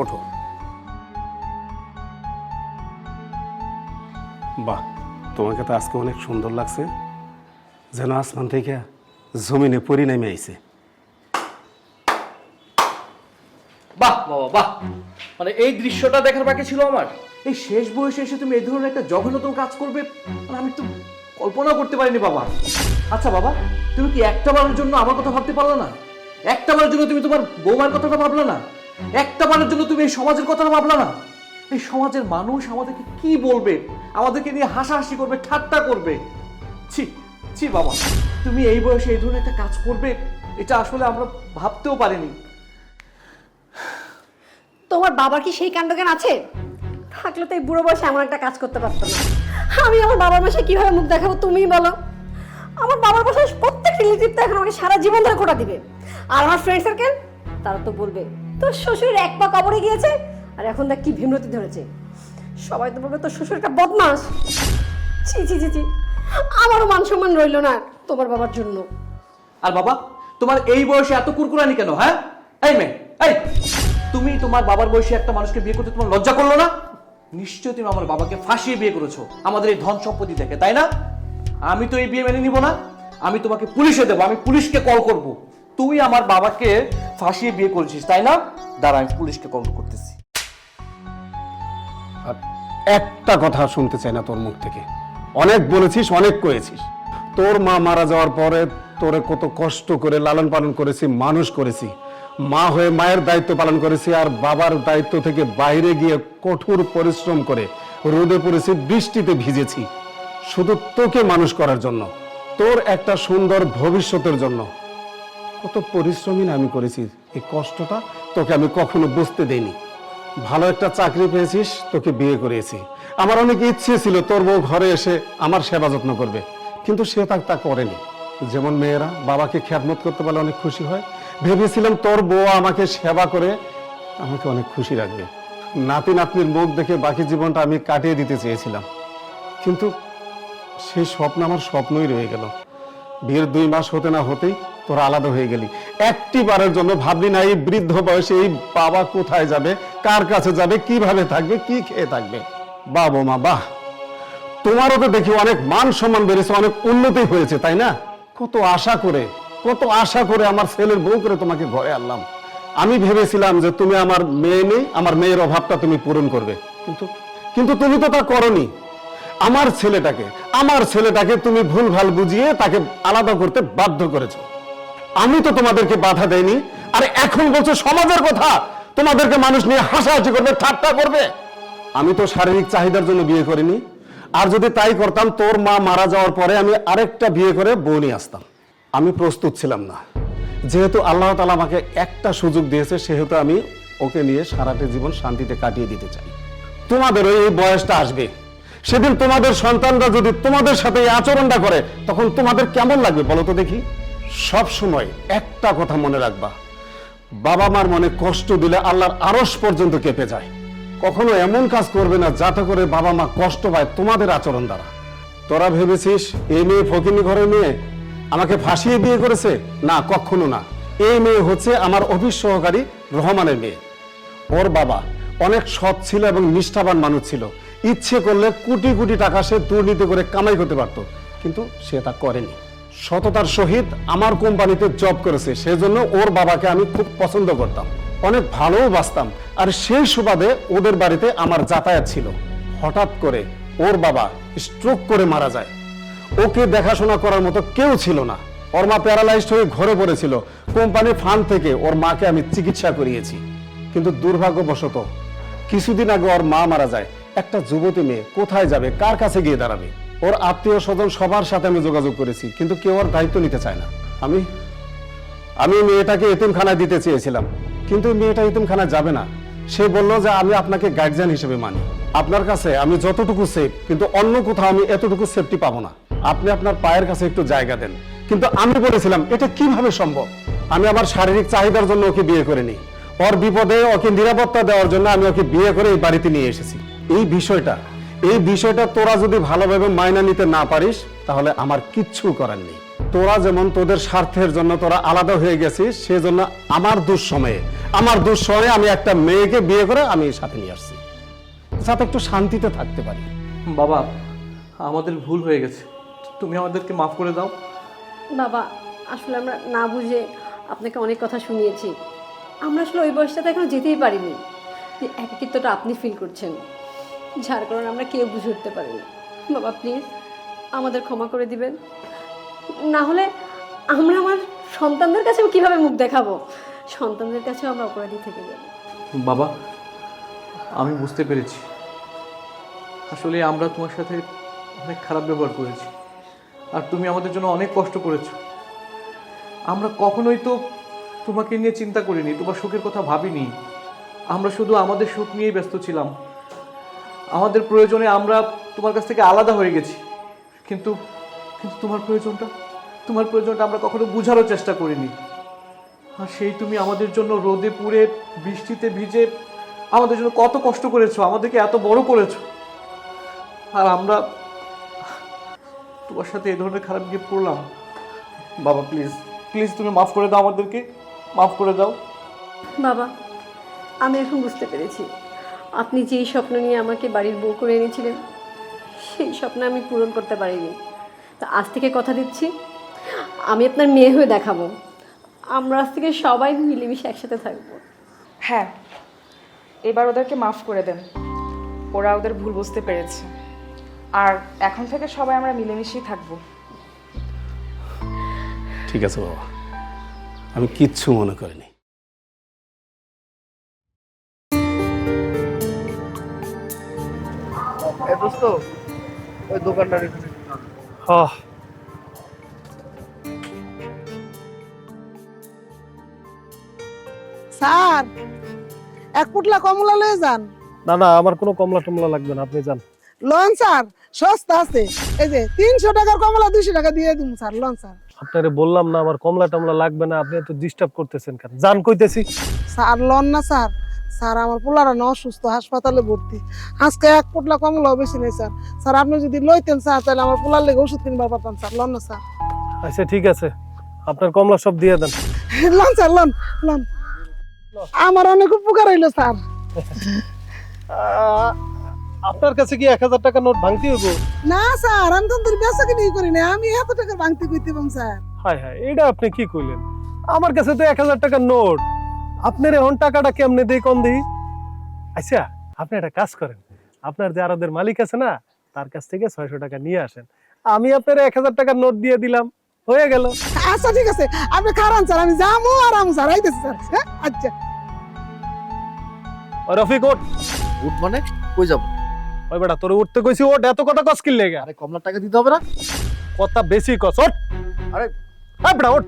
ওঠো বাহ, তোমাকে তো আজকে অনেক সুন্দর লাগছে। যেন আসমান থেকে জমিনে পরি নেমে আইছে। বাহ, বাবা, বাহ। মানে এই দৃশ্যটা দেখার বাকি ছিল আমার? এই শেষ বয়সে এসে তুমি এই ধরনের একটা জঘন্যতম কাজ করবে মানে আমি তো কল্পনা করতে পারিনি, বাবা। আচ্ছা বাবা, তুমি কি একটা বারের জন্য আমার কথা ভাবতে পারল না? একটা বারের জন্য তুমি তোমার বৌমার কথাটা ভাবলে না? একটা বারের জন্য তুমি এই সমাজের কথাটা ভাবলে না? এই সমাজের মানুষ আমাদেরকে কি বলবে? আমাদেরকে নিয়ে হাসাহাসি করবে, ঠাট্টা করবে। ছি ছি বাবা, তুমি এই বয়সে এই ধরনের একটা কাজ করবে? এটা আসলে আমরা ভাবতেও পারিনি। তোমার বাবার কি সেই কাণ্ডজ্ঞান আছে? থাকলে তো এই বুড়ো বয়সে এমন একটা কাজ করতে পারতো না। আমি আমার বাবার বাসায় কীভাবে মুখ দেখাবো তুমিই বলো? আমার বাবার বাসায় প্রত্যেক রিলেটিভ তো এখন আমাকে সারা জীবন ধরে খোটা দিবে। আর আমার ফ্রেন্ড সার্কেল তারা তো বলবে তোর শ্বশুর এক পা কবরে গিয়েছে, আর এখন দেখ কি ভীমরতি ধরেছে। সবাই তো বলবে তোর শ্বশুর একটা বদমাস। ছি ছি ছি ছি। আমারও মান সম্মান রইল না তোমার বাবার জন্য। আর বাবা, তোমার এই বয়সে এত কুরকুরানি কেন হ্যাঁ? এই মেয়ে, এই! তুমি তোমার বাবার বয়সে একটা মানুষকে বিয়ে করতে তোমার লজ্জা করল না? নিশ্চয়ই তুমি আমার বাবাকে ফাঁসিয়ে বিয়ে করেছ। আমাদের এই ধন সম্পত্তি দেখে, তাই না? আমি তো এই বিয়ে মেনে নিব না। আমি তোমাকে পুলিশে দেবো, আমি পুলিশকে কল করব। তুই আমার বাবাকে ফাঁসিয়ে বিয়ে করেছিস, তাই না? দাঁড়া, আমি পুলিশকে কল করতেছি। একটা কথা শুনতে চাই না তোর মুখ থেকে। অনেক বলেছিস, অনেক কয়েছিস। তোর মা মারা যাওয়ার পরে তোরে কত কষ্ট করে লালন পালন করেছি, মানুষ করেছি। মা হয়ে মায়ের দায়িত্ব পালন করেছি আর বাবার দায়িত্ব থেকে বাইরে গিয়ে কঠোর পরিশ্রম করে রোদে পড়েছি, বৃষ্টিতে ভিজেছি। শুধু তোকে মানুষ করার জন্য, তোর একটা সুন্দর ভবিষ্যতের জন্য। কত পরিশ্রমী আমি করেছি। এই কষ্টটা তোকে আমি কখনো বুঝতে দেইনি। ভালো একটা চাকরি পেয়েছিস, তোকে বিয়ে করিয়েছি আমার অনেক ইচ্ছে ছিল তোর বউ ঘরে এসে আমার সেবা যত্ন করবে। কিন্তু সে তা তা করেনি। যেমন মেয়েরা, বাবাকে খ্যাতমত করতে পারলে অনেক খুশি হয়। ভেবেছিলাম তোর বউ আমাকে সেবা করে আমাকে অনেক খুশি রাখবে। নাতি নাতনির মুখ দেখে বাকি জীবনটা আমি কাটিয়ে দিতে চেয়েছিলাম। কিন্তু সেই স্বপ্ন আমার স্বপ্নই রয়ে গেল। বিয়ের দুই মাস হতে না হতেই তোরা আলাদা হয়ে গেলি। একটি বারের জন্য ভাবলি না, এই বৃদ্ধ বয়সে এই বাবা কোথায় যাবে, কার কাছে যাবে, কীভাবে থাকবে, কি খেয়ে থাকবে? বাহ মা, বাহ! তোমারও তো দেখি অনেক মান সম্মান বেড়েছে, অনেক উন্নতি হয়েছে, তাই না? কত আশা করে, কত আশা করে আমার ছেলের বউ করে তোমাকে ঘরে আনলাম। আমি ভেবেছিলাম যে তুমি আমার মেয়ে নেই, আমার মেয়ের অভাবটা তুমি পূরণ করবে। কিন্তু কিন্তু তুমি তো তা করনি। আমার ছেলেটাকে আমার ছেলেটাকে তুমি ভুল ভালো বুঝিয়ে তাকে আলাদা করতে বাধ্য করেছ। আমি তো তোমাদেরকে বাধা দেইনি। আর এখন বলছো সমাজের কথা। তোমাদেরকে মানুষ নিয়ে হাসাহাসি করবে, ঠাট্টা করবে। আমি তো শারীরিক চাহিদার জন্য বিয়ে করিনি। আর যদি তাই করতাম, তোর মা মারা যাওয়ার পরে আমি আরেকটা বিয়ে করে বউ নিয়ে আসতাম। আমি প্রস্তুত ছিলাম না। যেহেতু আল্লাহ তালা আমাকে একটা সুযোগ দিয়েছে, সেহেতু আমি ওকে নিয়ে সারাটা জীবন শান্তিতে কাটিয়ে দিতে চাই। তোমাদের এই বয়সটা আসবে। সেদিন তোমাদের সন্তানরা যদি তোমাদের সাথে এই আচরণটা করে, তখন তোমাদের কেমন লাগবে বলো তো দেখি? সব সময় একটা কথা মনে রাখবা। বাবা মার মনে কষ্ট দিলে আল্লাহর আরস পর্যন্ত কেঁপে যায়। কখনো এমন কাজ করবে না যাতে করে বাবা মা কষ্ট পায় তোমাদের আচরণ দ্বারা। তোরা ভেবেছিস, এই মেয়ে ফকিনি ঘরের মেয়ে আমাকে ফাঁসিয়ে বিয়ে করেছে? না, কখনো না। এই মেয়ে হচ্ছে আমার অফিস সহকারী রহমানের মেয়ে। ওর বাবা অনেক সৎ ছিল এবং নিষ্ঠাবান মানুষ ছিল। ইচ্ছে করলে কোটি কোটি টাকা সে দুর্নীতি করে কামাই করতে পারত, কিন্তু সে তা করেনি। সততার সহিত আমার কোম্পানিতে জব করেছে। সেজন্য ওর বাবাকে আমি খুব পছন্দ করতাম। অনেক ভালোও বাসতাম আর সেই সুবাদে ওদের বাড়িতে আমার যাতায়াত ছিল। হঠাৎ করে ওর বাবা স্ট্রোক করে মারা যায়। ওকে দেখাশোনা করার মতো কেউ ছিল না। ওর মা প্যারালাইজড হয়ে ঘরে পড়েছিল। কোম্পানির ফান্ড থেকে ওর মাকে আমি চিকিৎসা করিয়েছি। কিন্তু দুর্ভাগ্যবশত কিছুদিন আগে ওর মা মারা যায়। একটা যুবতী মেয়ে কোথায় যাবে, কার কাছে গিয়ে দাঁড়াবে? ওর আত্মীয় স্বজন সবার সাথে আমি যোগাযোগ করেছি, কিন্তু কেউ ওর দায়িত্ব নিতে চায় না। আমি আমি মেয়েটাকে এতিমখানায় দিতে চেয়েছিলাম, কিন্তু মেয়েটা এতিমখানায় যাবে না। সে বলল যে আমি আপনাকে গার্জিয়ান হিসেবে মানি। আপনার কাছে আমি যতটুকু সেফ কিন্তু অন্য কোথাও আমি এতটুকু সেফটি পাবো না। আপনি আপনার পায়ের কাছে একটু জায়গা দেন। কিন্তু আমি বলেছিলাম, এটা কীভাবে সম্ভব? আমি আমার শারীরিক চাহিদার জন্য ওকে বিয়ে করিনি। ওর বিপদে ওকে নিরাপত্তা দেওয়ার জন্য আমি ওকে বিয়ে করে এই বাড়িতে নিয়ে এসেছি। এই বিষয়টা এই বিষয়টা তোরা যদি ভালোভাবে মাইনা নিতে না পারিস তাহলে আমার কিচ্ছু করার নেই। তোরা যেমন তোদের স্বার্থের জন্য তোরা আলাদা হয়ে গেছিস সেজন্য আমার দুঃসময়ে আমার দুঃসময়ে আমি একটা মেয়েকে বিয়ে করে আমি সাথে নিয়ে আসছি। যাতে একটু শান্তিতে থাকতে পারি। বাবা আমাদের ভুল হয়ে গেছে। তুমি আমাদেরকে মাফ করে দাও। বাবা আসলে আমরা না বুঝে আপনাকে অনেক কথা শুনিয়েছি। আমরা আসলে ওই বয়সটাতে এখনও যেতেই পারিনি। যে একাকিত্বটা আপনি ফিল করছেন। যার কারণে আমরা কেউ বুঝে উঠতে পারিনি। বাবা প্লিজ আমাদের ক্ষমা করে দিবেন। না হলে আমরা আমার সন্তানদের কাছেও কীভাবে মুখ দেখাবো? সন্তানদের কাছেও আমরা অপরাধী থেকে যাব। বাবা, আমি বুঝতে পেরেছি। আসলে আমরা তোমার সাথে অনেক খারাপ ব্যবহার করেছি। আর তুমি আমাদের জন্য অনেক কষ্ট করেছ। আমরা কখনোই তো তোমাকে নিয়ে চিন্তা করিনি, তোমার সুখের কথা ভাবিনি। আমরা শুধু আমাদের সুখ নিয়েই ব্যস্ত ছিলাম। আমাদের প্রয়োজনে আমরা তোমার কাছ থেকে আলাদা হয়ে গেছি। কিন্তু কিন্তু তোমার প্রয়োজনটা তোমার প্রয়োজনটা আমরা কখনো বোঝারও চেষ্টা করিনি। আর সেই তুমি আমাদের জন্য রোদে পুড়ে, বৃষ্টিতে ভিজে আমাদের জন্য কত কষ্ট করেছ, আমাদেরকে এত বড় করেছ। আর আমরা তোমার সাথে এই ধরনের খারাপ গিয়ে পড়লাম বাবা, প্লিজ প্লিজ তুমি মাফ করে দাও আমাদেরকে, মাফ করে দাও। বাবা, আমি এখন বুঝতে পেরেছি। আপনি যেই স্বপ্ন নিয়ে আমাকে বাড়ির বউ করে এনেছিলেন সেই স্বপ্ন আমি পূরণ করতে পারিনি। তা আজ থেকে কথা দিচ্ছি। আমি আপনার মেয়ে হয়ে দেখাবো। আমরা আজ থেকে সবাই মিলেমিশে একসাথে থাকব। হ্যাঁ এবার ওদেরকে মাফ করে দেন। ওরা ওদের ভুল বুঝতে পেরেছে। আর এখন থেকে সবাই আমরা মিলেমিশেই থাকব। ঠিক আছে বাবা। আমি কিচ্ছু মনে করিনি। এই দোস্ত ওই দোকানটার এখানে স্যার এক পুটলা কমলা লয়ে যান। না না আমার কোনো কমলা টমলা লাগবে না আপনি যান। লন স্যার সস্তা আছে। এই যে তিনশো টাকার কমলা দুইশো টাকা দিয়ে দিন স্যার লন স্যার। আপনারে বললাম না আমার কমলা টমলা লাগবে না আপনি এত ডিস্টার্ব করতেছেন কেন? যান কইতেছি। স্যার লন না স্যার। স্যার আমার পোলারা না অসুস্থ হাসপাতালে ভর্তি। আজকে এক পুটলা কমলাও বেশি নেই স্যার। স্যার আপনি যদি লইতেন স্যার তাহলে আমার পোলার লেগে ওষুধ কিনবার পারতাম স্যার। লন না স্যার। আচ্ছা ঠিক আছে। আপনার কমলা সব দিয়ে দেন। লন স্যার লন লন। আমার অনেক উপকার হইল স্যার। আপনার কাছে কি এক হাজার টাকা নোট ভাঙতি হইব? না স্যার আমি তো তোর বেচা কিনি করি না আমি এত টাকার ভাঙতে কইতে পাম স্যার। হায় হায় এটা আপনি কি কইলেন? আমার কাছে তো এক হাজার টাকার নোট। আপনার এখন টাকাটা কেমনে দেই কম দিই? আচ্ছা আপনি একটা কাজ করেন। আপনার যে আরদের মালিক আছে না তার কাছ থেকে ছয়শো টাকা নিয়ে আসেন। আমি আপনার এক হাজার টাকার নোট দিয়ে দিলাম। হয়ে গেল। আচ্ছা ঠিক আছে। আপনি খারান স্যার আমি যাব আর আমি স্যার আইতেছি স্যার। হ্যাঁ আচ্ছা। রফিক ওঠ। উঠ মানে? কই যাব? ওই বেটা তোরে উঠতে কইছি ওঠ। এত কথা কস কিনলে গা? আরে কমলার টাকা দিতে হবে না? কথা বেশি কস ওঠ। আরে। এই বেটা ওঠ।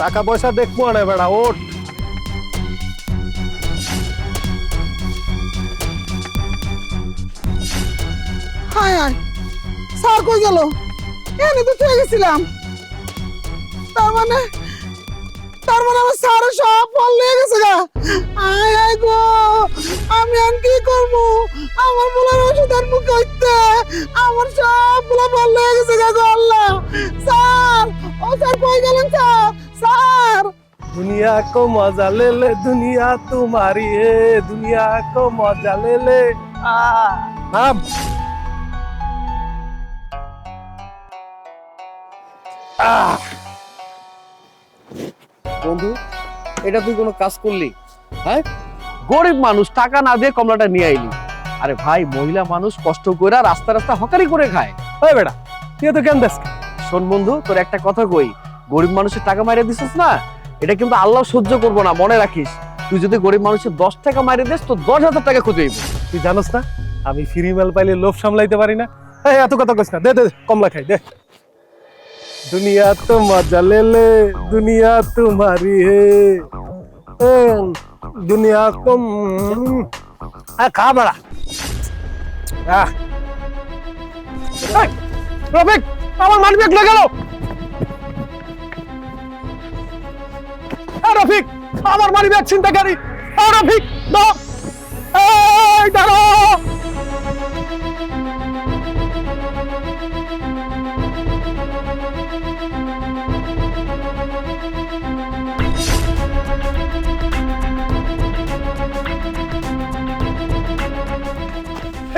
টাকা পয়সা দেখব না বেড়া, ওঠ। স্যার গেল? তো গেছিলাম। তার মানে তার মানে আমার স্যারের সব ফল লেগে গেছে গা। আমি আর কি করব? আমার আমার গেছে গা গো স্যার, ও স্যার কই গেলেন স্যার? স্যার। দুনিয়া কো মজা লে লে দুনিয়া তোমারি হে দুনিয়া কো মজা লে লে। নাম। বন্ধু এটা তুই কোনো কাজ করলি? হ্যাঁ? গরিব মানুষ টাকা না দিয়ে কমলাটা নিয়ে আইলি। আরে ভাই মহিলা মানুষ কষ্ট করে রাস্তা রাস্তা হকারি করে খায়। হয় বেটা তুই তো কেন দেখ শোন বন্ধু তোর একটা কথা কই। গরিব মানুষের টাকা মারিয়ে দিছিস না, এটা কিন্তু আল্লাহ সহ্য করব না, মনে রাখিস। তুই যদি গরিব মানুষের দশ টাকা মারি দিস তো দশ হাজার টাকা খুঁজে তুই জানোস না, আমি ফ্রি মাল পাইলে লোভ সামলাইতে পারি না। এত কথা কস না, দে দে কমলা খাই, দে। দুনিয়া তো মজা লেলে দুনিয়া তোমারি হে। দুনিয়া কম খা বাড়া আমার মানবিক লয়ে রফিক, আমার মারি ব্যাগ ছিনতাইকারী রফিক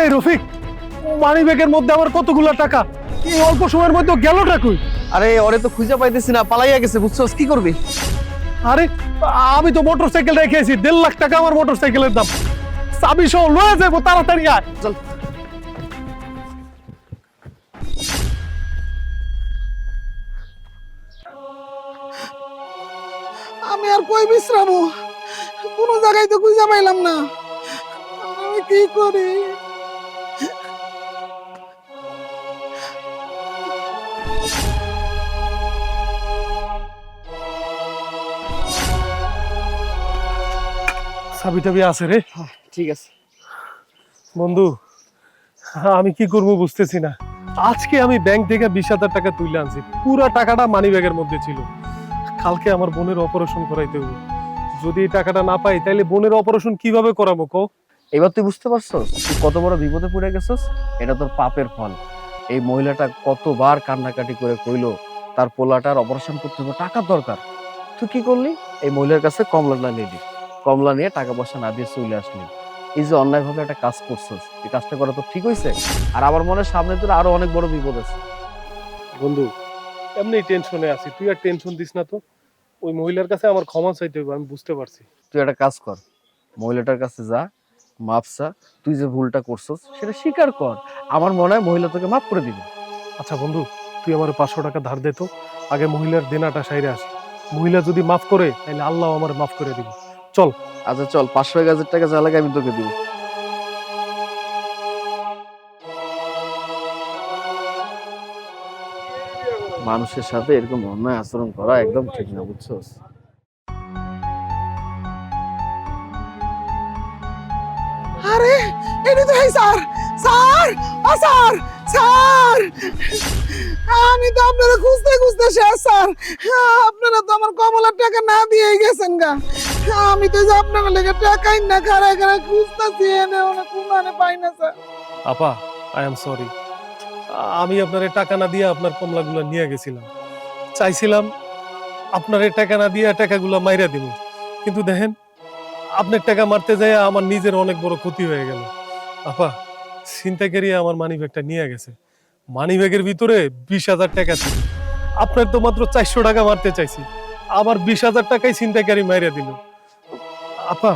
এই রফিক মানি ব্যাগের মধ্যে আমার কতগুলো টাকা? এই অল্প সময়ের মধ্যে গেল টাকুই আরে, ওরে তো খুঁজে পাইতেছি না, পালাইয়া গেছে বুঝছ কি করবি? আরে, আমি তো মোটর সাইকেল রেখেছি দেড় লাখ টাকা আমার মোটর সাইকেলের দাম। চাবি সহ লয়ে যাব, তাড়াতাড়ি আয়। চল। আমি আর কই বিশ্রামো? কোনো জায়গায় তো খুঁজে পাইলাম না। আমি কি করি? চাবি টাবি আছে রে। ঠিক আছে। বন্ধু আমি কি করব বুঝতেছি না। আজকে আমি ব্যাংক থেকে বিশ হাজার টাকা তুলে আনছি। পুরো টাকাটা মানি ব্যাগের মধ্যে ছিল। কালকে আমার বোনের অপারেশন করাইতে হবে। যদি এই টাকাটা না পাই তাহলে বোনের অপারেশন কীভাবে করাবো কো এবার তুই বুঝতে পারছস তুই কত বড় বিপদে পড়ে গেছস? এটা তোর পাপের ফল। এই মহিলাটা কতবার কান্নাকাটি করে কইলো তার পোলাটার অপারেশন করতে হবে টাকার দরকার। তুই কি করলি? এই মহিলার কাছে কমলাটা নিলি কমলা নিয়ে টাকা পয়সা না দিয়ে চলে আসলি। এই যে অন্যায়ভাবে একটা কাজ করছস এই কাজটা করা তো ঠিক হয়েছে আর আমার মনে সামনে তোর আরও অনেক বড় বিপদ আছে। বন্ধু এমনি টেনশনে আছি। তুই আর টেনশন দিস না তো। ওই মহিলার কাছে আমার ক্ষমা চাইতে হবে আমি বুঝতে পারছি। তুই একটা কাজ কর। মহিলাটার কাছে যা মাপসা তুই যে ভুলটা করছস সেটা স্বীকার কর। আমার মনে হয় মহিলা তোকে মাফ করে দিবে। আচ্ছা বন্ধু তুই আমার পাঁচশো টাকা ধার দে তো। আগে মহিলার দেনাটা সাইরে আসি। মহিলা যদি মাফ করে তাহলে আল্লাহ আমার মাফ করে দিবে। চল। আচ্ছা চল পাঁচশো এক হাজার টাকা যা লাগে আমি তোকে দিব। মানুষের সাথে এরকম অন্যায় আচরণ করা একদম ঠিক না বুঝছস? আরে এটা তো স্যার স্যার ও স্যার স্যার! আমি তো আপনারা খুঁজতে খুঁজতে শেষ স্যার। আপনারা তো আমার কমলার টাকা না দিয়ে গেছেন গা। আমি তো আপনার লেগে টাকাই না খারাই খারাই খুঁজতেছি, এনে ওনে কোনো পাই না, স্যার। আপা আই এম সরি আমি আপনার টাকা না দিয়ে আপনার কমলাগুলো নিয়ে গেছিলাম। চাইছিলাম আপনার টাকা না দিয়ে টাকাগুলো মাইরা দিব। কিন্তু দেখেন, আপনার টাকা মারতে যাই আমার নিজের অনেক বড় ক্ষতি হয়ে গেল। আপা ছিনতাইকারী আমার মানি ব্যাগটা নিয়ে গেছে। মানি ব্যাগের ভিতরে বিশ হাজার টাকা ছিল। আপনার তো মাত্র চারশো টাকা মারতে চাইছি। আমার বিশ হাজার টাকাই ছিনতাইকারী মাইরা দিল। আপা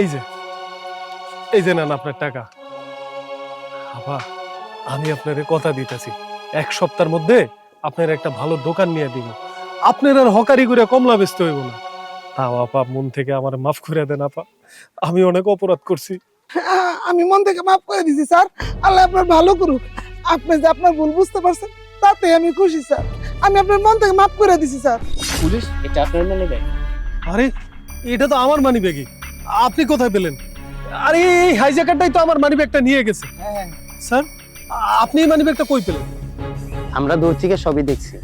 এই যে এই যে নেন আপনার টাকা। আপা আমি আপনার কথা দিতেছি। এক সপ্তাহের মধ্যে আপনার একটা ভালো দোকান নিয়ে দিব। আপনার আর হকারি করে কমলা বেচতে হইব না। তাও আপা মন থেকে আমার মাফ করে দেন আপা। আমি অনেক অপরাধ করছি। আমি মন থেকে মাফ করে দিছি স্যার। আল্লাহ আপনার ভালো করুক। আপনি যে আপনার ভুল বুঝতে পারছেন তাতে আমি খুশি স্যার। আমি আপনার মন থেকে মাফ করে দিছি স্যার। পুলিশ এটা আপনার মানে দেয় আরে এটা তো আমার মানি ব্যাগই আপনি কোথায় পেলেন? আরে এই হাইজ্যাকারটাই তো আমার মানি ব্যাগটা নিয়ে গেছে। স্যার আপনি এই মানি ব্যাগটা কই পেলেন? আমরা দূর থেকে সবই দেখছি।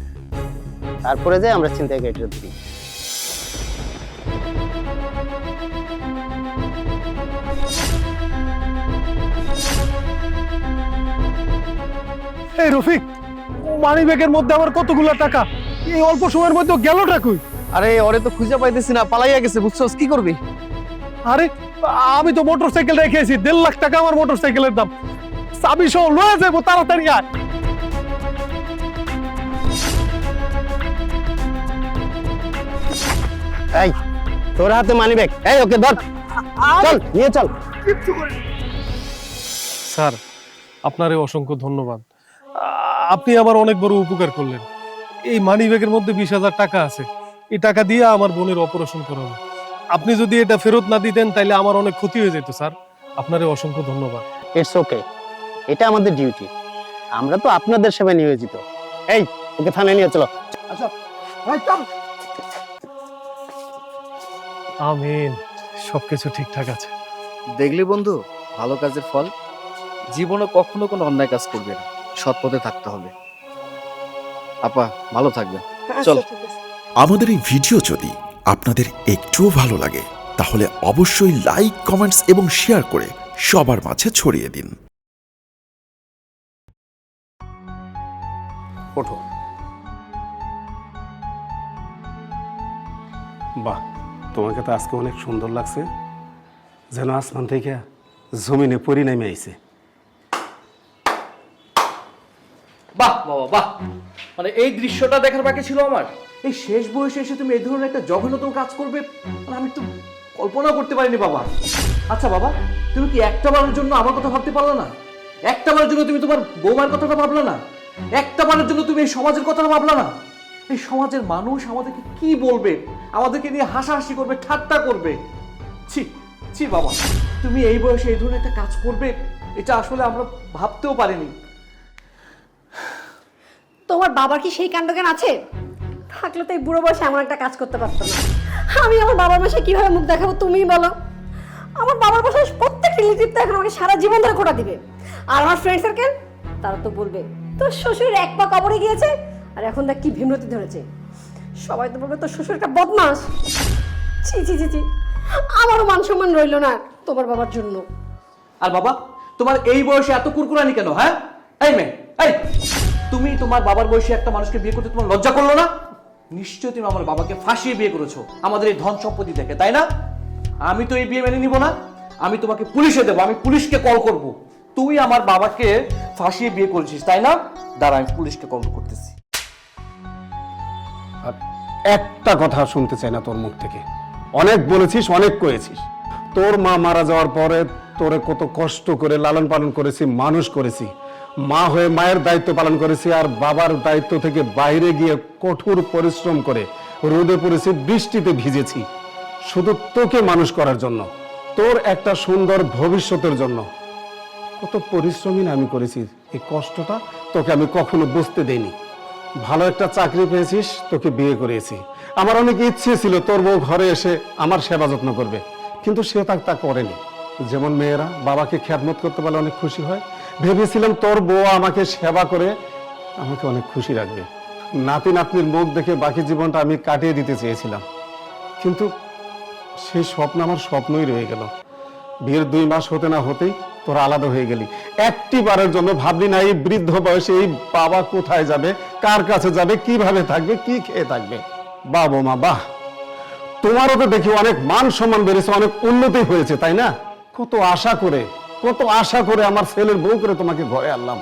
তারপরে যে আমরা ছিনতাইকারীটা ধরি এই রফিক মানি ব্যাগের মধ্যে আমার কতগুলো টাকা? এই অল্প সময়ের মধ্যে গেলটা কই আরে ওরে তো খুঁজে পাইতেছি না পালাইয়া গেছে বুঝছস? কি করবি? আরে আমি তো মোটর সাইকেল রেখেছি দেড় লাখ টাকা আমার মোটর সাইকেলের দাম। চাবি সহ লয়ে যাব তাড়াতাড়ি আয়। এই তোর হাতে মানি ব্যাগ এই ওকে ধর। চল নিয়ে চল। স্যার আপনারে অসংখ্য ধন্যবাদ। আপনি আমার অনেক বড় উপকার করলেন। এই মানি ব্যাগের মধ্যে বিশ হাজার টাকা আছে। এই টাকা দিয়ে আমার বোনের অপারেশন করাবো। আপনি যদি এটা ফেরত না দিতেন তাহলে আমার অনেক ক্ষতি হয়ে যেত স্যার। আপনারে অসংখ্য ধন্যবাদ। ইটস ওকে এটা আমাদের ডিউটি আমরা তো আপনাদের সেবায় নিয়োজিত। এই ওকে থানায় নিয়ে চলো। আমিন। সবকিছু ঠিকঠাক আছে। দেখলি বন্ধু ভালো কাজের ফল। জীবনে কখনো কোনো অন্যায় কাজ করবে না। সৎ পথে থাকতে হবে। আপা ভালো থাকবে চল। আমাদের এই ভিডিও যদি আপনাদের একটুও ভালো লাগে তাহলে অবশ্যই লাইক কমেন্টস এবং শেয়ার করে সবার মাঝে ছড়িয়ে দিন। ওঠো। বাহ তোমাকে তো আজকে অনেক সুন্দর লাগছে। যেন আসমান থেকে জমিনে পরি নেমে আইছে। বাহ বাবা বাহ। মানে এই দৃশ্যটা দেখার বাকি ছিল আমার? এই শেষ বয়সে এসে তুমি এই ধরনের একটা জঘন্যতম কাজ করবে আমি তো কল্পনা করতে পারিনি বাবা। আচ্ছা বাবা, তুমি কি একটা বারের জন্য আমার কথা ভাবতে পারল না? একটা বারের জন্য তুমি তোমার বৌমার কথাটা ভাবলে না? একটা বারের জন্য তুমি এই সমাজের কথাটা ভাবলে না? এই সমাজের মানুষ আমাদেরকে কি বলবে? আমাদেরকে নিয়ে হাসাহাসি করবে, ঠাট্টা করবে। ছি ছি বাবা, তুমি এই বয়সে এই ধরনের একটা কাজ করবে, এটা আসলে আমরা ভাবতেও পারিনি। তোমার বাবার কি সেই কাণ্ডজ্ঞান আছে? থাকলে তো এই বুড়ো বয়সে এমন একটা কাজ করতে পারতো না। আমি আমার বাবার বাসায় কীভাবে মুখ দেখাবো তুমিই বলো। আমার বাবার বাসায় প্রত্যেক রিলেটিভ তো এখন আমাকে সারা জীবন ধরে খোটা দিবে। আর আমার ফ্রেন্ড সার্কেল তারা তো বলবে, তোর শ্বশুর এক পা কবরে গিয়েছে, আর এখন দেখ কি ভীমরতি ধরেছে। সবাই তো বলবে, তোর শ্বশুর একটা বদমাস। ছি ছি ছি ছি। আমারও মান সম্মান রইল না তোমার বাবার জন্য। আর বাবা, তোমার এই বয়সে এত কুরকুরানি কেন হ্যাঁ? এই মেয়ে, এই! তুমি তোমার বাবার বয়সে একটা মানুষকে বিয়ে করতে তোমার লজ্জা করল না? নিশ্চয়ই তুমি আমার বাবাকে ফাঁসিয়ে বিয়ে করেছ। আমাদের এই ধন সম্পত্তি দেখে তাই না? আমি তো এই বিয়ে মেনে নিব না। আমি তোমাকে পুলিশে দেবো, আমি পুলিশকে কল করব। তুই আমার বাবাকে ফাঁসিয়ে বিয়ে করেছিস, তাই না? দাঁড়া, আমি পুলিশকে কল করতেছি। একটা কথা শুনতে চাই না তোর মুখ থেকে। অনেক বলেছিস, অনেক করেছিস তোর মা মারা যাওয়ার পরে তোরে কত কষ্ট করে লালন পালন করেছি, মানুষ করেছি। মা হয়ে মায়ের দায়িত্ব পালন করেছি আর বাবার দায়িত্ব থেকে বাইরে গিয়ে কঠোর পরিশ্রম করে রোদে পড়েছি, বৃষ্টিতে ভিজেছি। শুধু তোকে মানুষ করার জন্য, তোর একটা সুন্দর ভবিষ্যতের জন্য। কত পরিশ্রমী না আমি করেছি, এই কষ্টটা তোকে আমি কখনো বুঝতে দেইনি। ভালো একটা চাকরি পেয়েছিস, তোকে বিয়ে করিয়েছি আমার অনেক ইচ্ছে ছিল তোর বউ ঘরে এসে আমার সেবা যত্ন করবে, কিন্তু সে তা তা করেনি। যেমন মেয়েরা, বাবাকে খ্যাতমত করতে পারলে অনেক খুশি হয় ভেবেছিলাম তোর বউ আমাকে সেবা করে, আমাকে অনেক খুশি রাখবে। নাতি নাতনির মুখ দেখে বাকি জীবনটা আমি কাটিয়ে দিতে চেয়েছিলাম। কিন্তু সেই স্বপ্ন আমার স্বপ্নই রয়ে গেল। বিয়ের দুই মাস হতে না হতেই তোরা আলাদা হয়ে গেলি। একটি বারের জন্য ভাবলি না, এই বৃদ্ধ বয়সে এই বাবা কোথায় যাবে, কার কাছে যাবে, কীভাবে থাকবে, কি খেয়ে থাকবে? বাহ মা, বাহ! তোমারও তো দেখি অনেক মান সম্মান বেড়েছে, অনেক উন্নতি হয়েছে, তাই না? কত আশা করে কত আশা করে আমার ছেলের বউ করে তোমাকে ঘরে আনলাম।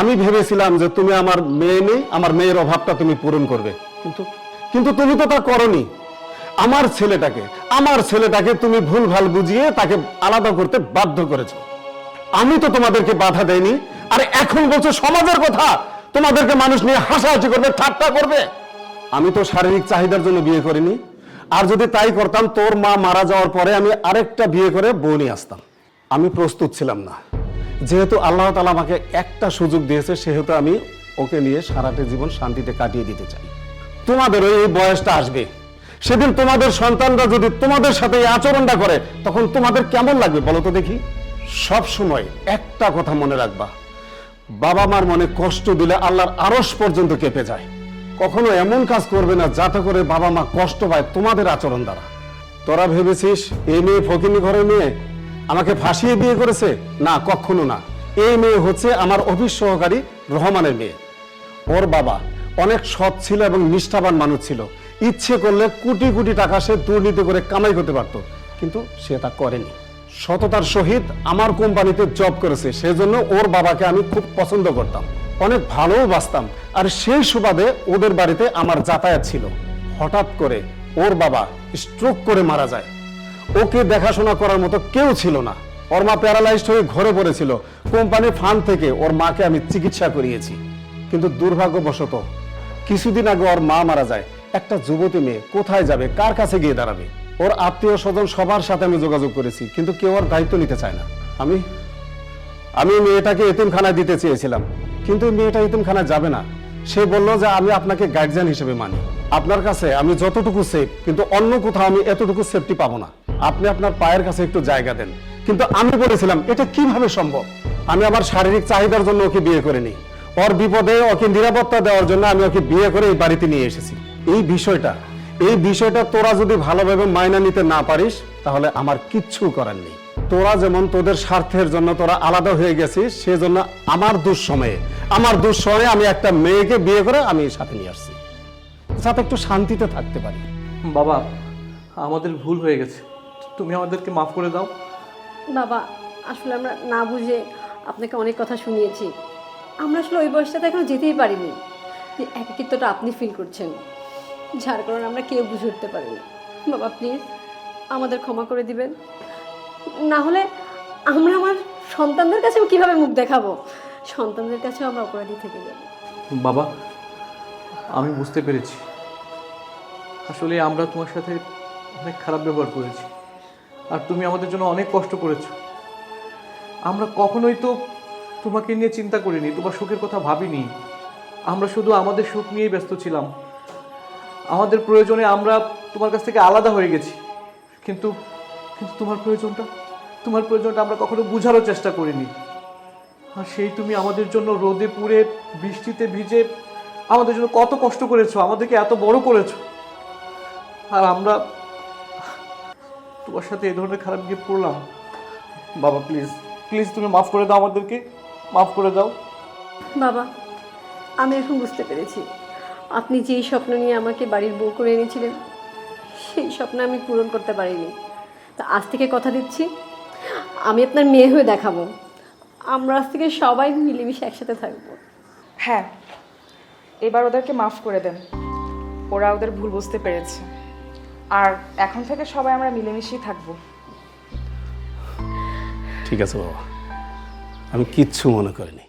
আমি ভেবেছিলাম যে তুমি আমার মেয়ে নেই, আমার মেয়ের অভাবটা তুমি পূরণ করবে। কিন্তু কিন্তু তুমি তো তা করনি। আমার ছেলেটাকে আমার ছেলেটাকে তুমি ভুল ভালো বুঝিয়ে তাকে আলাদা করতে বাধ্য করেছ। আমি তো তোমাদেরকে বাধা দেইনি, আর এখন বলছো সমাজের কথা। তোমাদেরকে মানুষ নিয়ে হাসাহাসি করবে, ঠাট্টা করবে। আমি তো শারীরিক চাহিদার জন্য বিয়ে করিনি, আর যদি তাই করতাম তোর মা মারা যাওয়ার পরে আমি আরেকটা বিয়ে করে বউ নিয়ে আসতাম। আমি প্রস্তুত ছিলাম না। যেহেতু আল্লাহ তালা আমাকে একটা সুযোগ দিয়েছে, সেহেতু আমি ওকে নিয়ে সারাটা জীবন শান্তিতে কাটিয়ে দিতে চাই। তোমাদের এই বয়সটা আসবে। সেদিন তোমাদের সন্তানরা যদি তোমাদের সাথে এই আচরণটা করে, তখন তোমাদের কেমন লাগবে বলো তো দেখি? সব সময় একটা কথা মনে রাখবা। বাবা মার মনে কষ্ট দিলে আল্লাহর আরস পর্যন্ত কেঁপে যায়। কখনো এমন কাজ করবে না যাতে করে বাবা মা কষ্ট পায় তোমাদের আচরণ দ্বারা। তোরা ভেবেছিস, এই মেয়ে ফকিনি ঘরে মেয়ে? আমাকে ফাঁসিয়ে বিয়ে করেছে? না, কখনো না। এই মেয়ে হচ্ছে আমার অফিস সহকারী রহমানের মেয়ে। ওর বাবা অনেক সৎ ছিল এবং নিষ্ঠাবান মানুষ ছিল। ইচ্ছে করলে কোটি কোটি টাকা সে দুর্নীতি করে কামাই করতে পারত, কিন্তু সে তা করেনি। সততার সহিত আমার কোম্পানিতে জব করেছে, সেজন্য ওর বাবাকে আমি খুব পছন্দ করতাম। অনেক ভালোও বাসতাম আর সেই সুবাদে ওদের বাড়িতে আমার যাতায়াত ছিল। হঠাৎ করে ওর বাবা স্ট্রোক করে মারা যায়। ওকে দেখাশোনা করার মতো কেউ ছিল না। ওর মা প্যারালাইজড হয়ে ঘরে পড়েছিল। কোম্পানির ফান্ড থেকে ওর মাকে আমি চিকিৎসা করিয়েছি। কিন্তু দুর্ভাগ্যবশত কিছুদিন আগে ওর মা মারা যায়। একটা যুবতী মেয়ে কোথায় যাবে, কার কাছে গিয়ে দাঁড়াবে? ওর আত্মীয় স্বজন সবার সাথে আমি যোগাযোগ করেছি, কিন্তু কেউ ওর দায়িত্ব নিতে চায় না। আমি আমি মেয়েটাকে এতিমখানায় দিতে চেয়েছিলাম। কিন্তু মেয়েটা এতিমখানায় যাবে না। সে বলল যে আমি আপনাকে গার্জিয়ান হিসেবে মানি। আপনার কাছে আমি যতটুকু সেফ কিন্তু অন্য কোথাও আমি এতটুকু সেফটি পাবো না। আপনি আপনার পায়ের কাছে একটু জায়গা দেন। কিন্তু আমি বলেছিলাম, এটা কীভাবে সম্ভব? আমি আমার শারীরিক চাহিদার জন্য ওকে বিয়ে করিনি। ওর বিপদে ওকে নিরাপত্তা দেওয়ার জন্য আমি ওকে বিয়ে করে এই বাড়িতে নিয়ে এসেছি। এই বিষয়টা এই বিষয়টা তোরা যদি ভালোভাবে মাইনা নিতে না পারিস, তাহলে আমার কিচ্ছু করার নেই। তোরা যেমন তোদের স্বার্থের জন্য তোরা আলাদা হয়ে গেছিস, সেজন্য আমার দুঃসময়ে আমার দুঃসময়ে আমি একটা মেয়েকে বিয়ে করে আমি সাথে নিয়ে আসছি। যাতে একটু শান্তিতে থাকতে পারি। বাবা, আমাদের ভুল হয়ে গেছে। তুমি আমাদেরকে মাফ করে দাও। বাবা আসলে আমরা না বুঝে আপনাকে অনেক কথা শুনিয়েছি। আমরা আসলে ওই বয়সটাতে এখনও যেতেই পারিনি যে একাকিত্বটা আপনি ফিল করছেন। যার কারণে আমরা কেউ বুঝে উঠতে পারিনি। বাবা প্লিজ আমাদের ক্ষমা করে দিবেন। না হলে আমরা আমার সন্তানদের কাছেও কীভাবে মুখ দেখাবো? সন্তানদের কাছেও আমরা অপরাধী থেকে যাব। বাবা আমি বুঝতে পেরেছি। আসলে আমরা তোমার সাথে অনেক খারাপ ব্যবহার করেছি। আর তুমি আমাদের জন্য অনেক কষ্ট করেছ। আমরা কখনোই তো তোমাকে নিয়ে চিন্তা করিনি, তোমার সুখের কথা ভাবিনি। আমরা শুধু আমাদের সুখ নিয়েই ব্যস্ত ছিলাম। আমাদের প্রয়োজনে আমরা তোমার কাছ থেকে আলাদা হয়ে গেছি। কিন্তু কিন্তু তোমার প্রয়োজনটা তোমার প্রয়োজনটা আমরা কখনো বোঝারও চেষ্টা করিনি। আর সেই তুমি আমাদের জন্য রোদে পুড়ে, বৃষ্টিতে ভিজে আমাদের জন্য কত কষ্ট করেছ, আমাদেরকে এত বড় করেছ। আর আমরা তোমার সাথে এই ধরনের খারাপ গিয়ে পড়লাম বাবা প্লিজ প্লিজ তুমি মাফ করে দাও আমাদেরকে। মাফ করে দাও। বাবা আমি এখন বুঝতে পেরেছি। আপনি যেই স্বপ্ন নিয়ে আমাকে বাড়ির বউ করে এনেছিলেন সেই স্বপ্ন আমি পূরণ করতে পারিনি। তা আজ থেকে কথা দিচ্ছি। আমি আপনার মেয়ে হয়ে দেখাবো। আমরা আজ থেকে সবাই মিলেমিশে একসাথে থাকব। হ্যাঁ এবার ওদেরকে মাফ করে দেন। ওরা ওদের ভুল বুঝতে পেরেছে। আর এখন থেকে সবাই আমরা মিলেমিশেই থাকব। ঠিক আছে বাবা। আমি কিচ্ছু মনে করিনি।